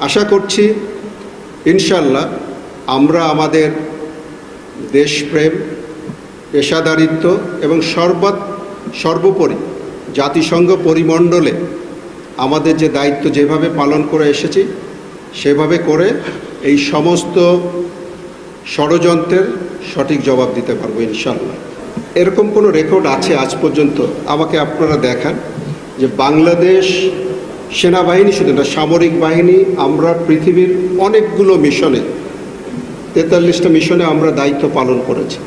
আশা করছি ইনশাল্লাহ আমরা আমাদের দেশপ্রেম, পেশাদারিত্ব এবং সর্বাত, সর্বোপরি জাতিসংঘ পরিমণ্ডলে আমাদের যে দায়িত্ব যেভাবে পালন করে এসেছি, সেভাবে করে এই সমস্ত ষড়যন্ত্রের সঠিক জবাব দিতে পারব ইনশাল্লাহ এরকম কোনো রেকর্ড আছে আজ পর্যন্ত? আমাকে আপনারা দেখান যে বাংলাদেশ সেনাবাহিনী, শুধু না, সামরিক বাহিনী, আমরা পৃথিবীর অনেকগুলো মিশনে, তেতাল্লিশটা মিশনে আমরা দায়িত্ব পালন করেছি।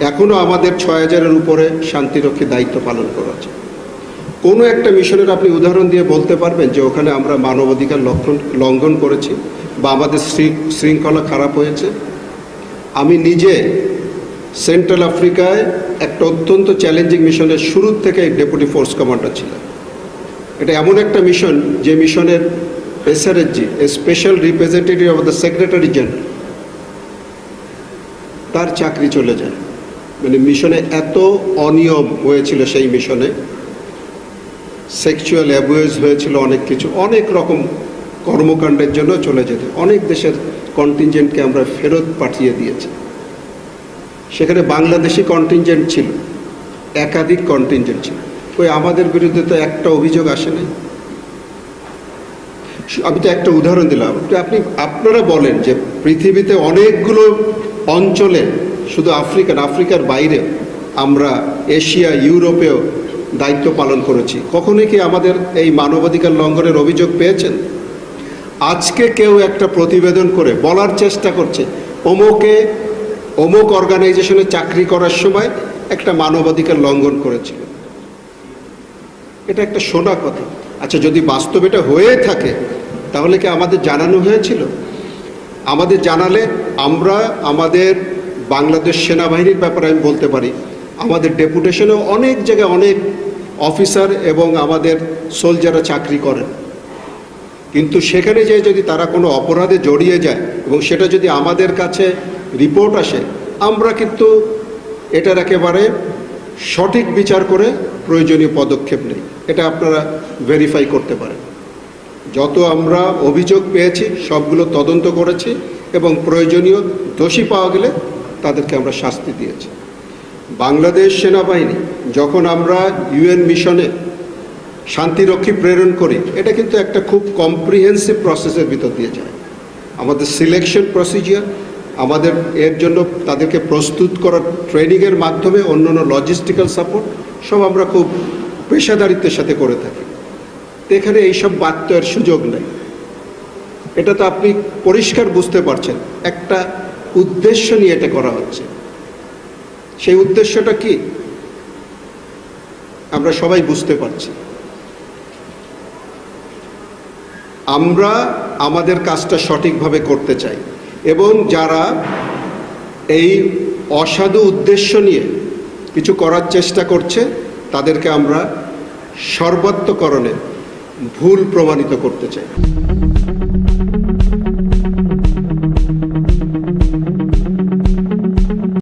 এখনও আমাদের ছয় হাজারের উপরে শান্তিরক্ষী দায়িত্ব পালন করেছে কোনো একটা মিশনের আপনি উদাহরণ দিয়ে বলতে পারবেন যে ওখানে আমরা মানবাধিকার লক্ষণ, লঙ্ঘন করেছি বা আমাদের শৃঙ্খলা খারাপ হয়েছে? আমি নিজে সেন্ট্রাল আফ্রিকায় একটা অত্যন্ত চ্যালেঞ্জিং মিশনের শুরুর থেকে ডেপুটি ফোর্স কমান্ডার ছিলাম। এটা এমন একটা মিশন যে মিশনের SRSG special representative of the secretary general তার চাকরি চলে যায়। মানে মিশনে এত অনিয়ম হয়েছিল সেই মিশনে সেক্সুয়াল অ্যাবুয়েজ হয়েছিল অনেক কিছু, অনেক রকম কর্মকাণ্ডের জন্য চলে যেতে। অনেক দেশের কন্টিনজেন্টকে আমরা ফেরত পাঠিয়ে দিয়েছি। সেখানে বাংলাদেশি কন্টিনজেন্ট ছিল, একাধিক কন্টিনজেন্ট ছিল। ওই আমাদের বিরুদ্ধে তো একটা অভিযোগ আসে নাই। আমি তো একটা উদাহরণ দিলাম। আপনি, আপনারা বলেন যে পৃথিবীতে অনেকগুলো অঞ্চলে, শুধু আফ্রিকান আফ্রিকার বাইরে আমরা এশিয়া, ইউরোপেও দায়িত্ব পালন করেছি। কখনোই কি আমাদের এই মানবাধিকার লঙ্ঘনের অভিযোগ পেয়েছেন? আজকে কেউ একটা প্রতিবেদন করে বলার চেষ্টা করছে, অমুকে, অমুক অর্গানাইজেশনে চাকরি করার সময় একটা মানবাধিকার লঙ্ঘন করেছিল। এটা একটা শোনা কথা। আচ্ছা যদি বাস্তব এটা হয়ে থাকে, তাহলে কি আমাদের জানানো হয়েছিল? আমাদের জানালে আমরা আমাদের বাংলাদেশ সেনাবাহিনীর ব্যাপারে আমি বলতে পারি। আমাদের ডেপুটেশনে অনেক জায়গায় অনেক অফিসার এবং আমাদের সোলজাররা চাকরি করেন। কিন্তু সেখানে যে যদি তারা কোনো অপরাধে জড়িয়ে যায় এবং সেটা যদি আমাদের কাছে রিপোর্ট আসে, আমরা কিন্তু এটার একেবারে সঠিক বিচার করে প্রয়োজনীয় পদক্ষেপ নেই। এটা আপনারা ভেরিফাই করতে পারেন। যত আমরা অভিযোগ পেয়েছি, সবগুলো তদন্ত করেছি এবং প্রয়োজনীয় দোষী পাওয়া গেলে তাদেরকে আমরা শাস্তি দিয়েছি। বাংলাদেশ সেনাবাহিনী যখন আমরা ইউএন মিশনে শান্তিরক্ষী প্রেরণ করি, এটা কিন্তু একটা খুব কম্প্রিহেন্সিভ প্রসেসের ভিতর দিয়ে যায়। আমাদের সিলেকশন প্রসিজিয়ার আমাদের এর জন্য তাদেরকে প্রস্তুত করার ট্রেনিংয়ের মাধ্যমে অন্য অন্য লজিস্টিক্যাল সাপোর্ট সব আমরা খুব পেশাদারিত্বের সাথে করে থাকি। এখানে এইসব বাত্যের সুযোগ নেই। এটা তো আপনি পরিষ্কার বুঝতে পারছেন, একটা উদ্দেশ্য নিয়ে এটা করা হচ্ছে। সেই উদ্দেশ্যটা কি? আমরা সবাই বুঝতে পারছি। আমরা আমাদের কাজটা সঠিকভাবে করতে চাই। এবং যারা এই অসাধু উদ্দেশ্য নিয়ে কিছু করার চেষ্টা করছে, তাদেরকে আমরা সর্বাত্মকরণে ভুল প্রমাণিত করতে চাই।